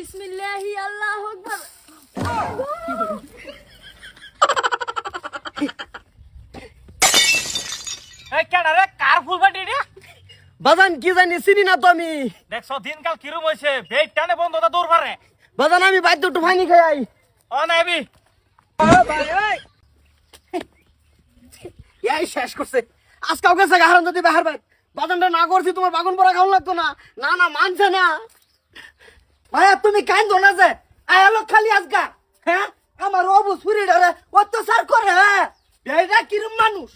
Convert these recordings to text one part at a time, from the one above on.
বিসমিল্লাহি আল্লাহ আকবার। এই কেডা রে কার ফুল বাটি রে? বাজান কি জানি চিনি না তো আমি। দেখছ দিনকাল কিরম হইছে বেট টানে বন্ধ তা দূর পারে বাজান আমি বাদ্য খাই আই। ও নাইবি। এই শেষ করছে। আজকাও গেছে গাহারান যদি বাহার ভাই বাজানটা না করছি তোমার বাগুন পরা খাওয়া লাগতো না। না না মানছে না। ভাইয়া তুমি কাইন্দ না যে। আয়ালো খালি আজকা হ্যাঁ? আমার অবু ছুরি ধরে অত্যাচার করে হ্যাঁ? কিরম মানুষ?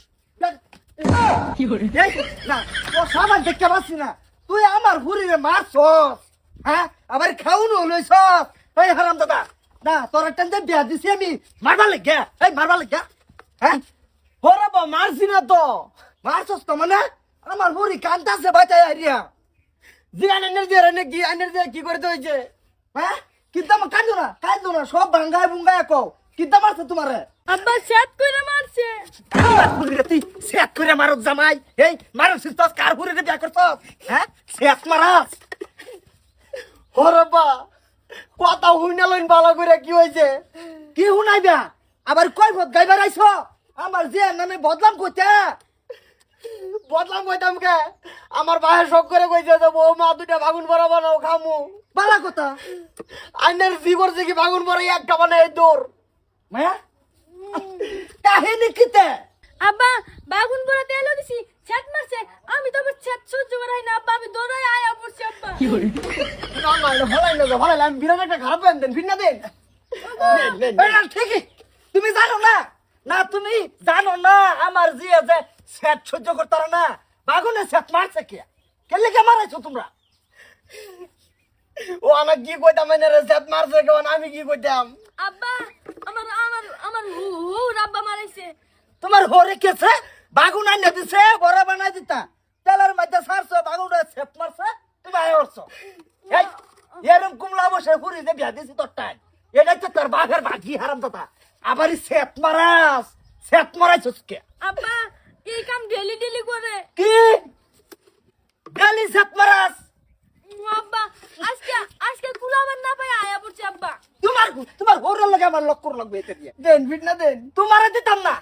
না ও সাবান দেখতে পাচ্ছি না। তুই আমার হুরিরে মারছস হ্যাঁ? আবার খাউন লইছস। এই হারাম দাদা না তোর একটা যে বিয়া দিছি আমি মারবার লেগে এই মারবার লেগে হ্যাঁ? মারছি না তো। মারছস তো মানে? আমার হুরি কান্তাছে বাঁচাই রে কি কি করতে হয়েছে হ্যাঁ? কিন্তু আমার কান্দো না কান্দো না সব ভাঙ্গায় বুঙ্গায় কও। কিন্তু মারছে তোমারে। আব্বা সাত কইরা মারছে। আমার হুরিরে তুই সেট করে মারত জামাই। এই মারছিস তো কার হুরিরে বিয়া করছস হ্যাঁ? সেট মারাস হরবা কথা হুইনা লইন বালা করে কি হইছে কি হুনাইবা আবার কই ভত গাইবার আইছ? আমার যে নামে বদলাম কইতে বদলাম কইতাম কে? আমার বাহে শখ করে কইছে যে বউ মা দুটা বাগুন বড় বানাও খামু। বালা কথা। আইনের জীবর যে কি বাগুন বড় একটা বানাই দৌড় মায়া? কাহিনী কিতে আব্বা বাগুন পরা তেল দিছি ছাত মারছে। আমি তো আবার ছাত সহ্য করাই না আব্বা আমি দৌড়াই আয়া পড়ছি আব্বা। না না এটা ভালাই না ভালাই আমি বিরাট একটা খারাপ দেন। দেন ভিন্ন দেন ঠিকই। তুমি জানো না? না তুমি জানো না আমার জি আছে সেট সহ্য করতে পারে না। বাগুনে সেট মারছে কে? কেলে কে মারাইছো তোমরা? ও আমার কি কইতাম এনে রে সেট মারছে কেমন আমি কি কইতাম? আব্বা আমার আমার আমার হু আব্বা মারাইছে। তোমার হরে কেছে বাগুন আইনে দিছে বড় বানাই দিতা। তেলের মধ্যে সারছো বাগুনটা সেট মারছে তুমি আয় করছ এই এরম কুমলা বসে ঘুরি যে বিয়া দিছি তোর টাই। এটাই তো তোর বাঘের বাঘি হারাম দাদা আবার সেট মারাস। সেট মারাইছস কে? আব্বা এই কাম ডেলি ডেলি করে। কি? গালি সেট মারাস। আব্বা আজকে আজকে কুলাবার না পাই আয়া পড়ছি আব্বা। তোমার তোমার হরের লাগে আমার লক্ষ্য লাগবে এতে দিয়ে। দেন ফিট না দেন। তোমারে দিতাম না।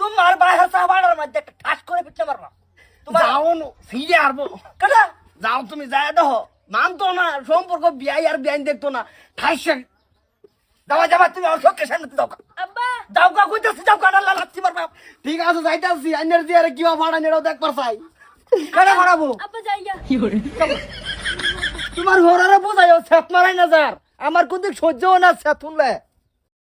তোমার বাইরে সাবাড়ার মধ্যে একটা ঠাস করে পিটতে পারবা তোমার যাও ফিরে আরবো কেটা যাও তুমি যায় দেখো। মানতো না সম্পর্ক বিয়াই আর বিয়াই দেখতো না। ঠাইসে যাওয়া যাবা তুমি আমার চোখের সামনে আব্বা যাও কা কইতাছি যাও লাগছি ঠিক আছে যাইতাছি। আইনের দিয়ে আর কিবা ভাড়া নেড়াও দেখবার চাই। কেন ভাড়াবো আব্বা যাইয়া তোমার ঘরের বোঝাই সেত মারাই না যার। আমার কোন দিক সহ্য না সে শুনলে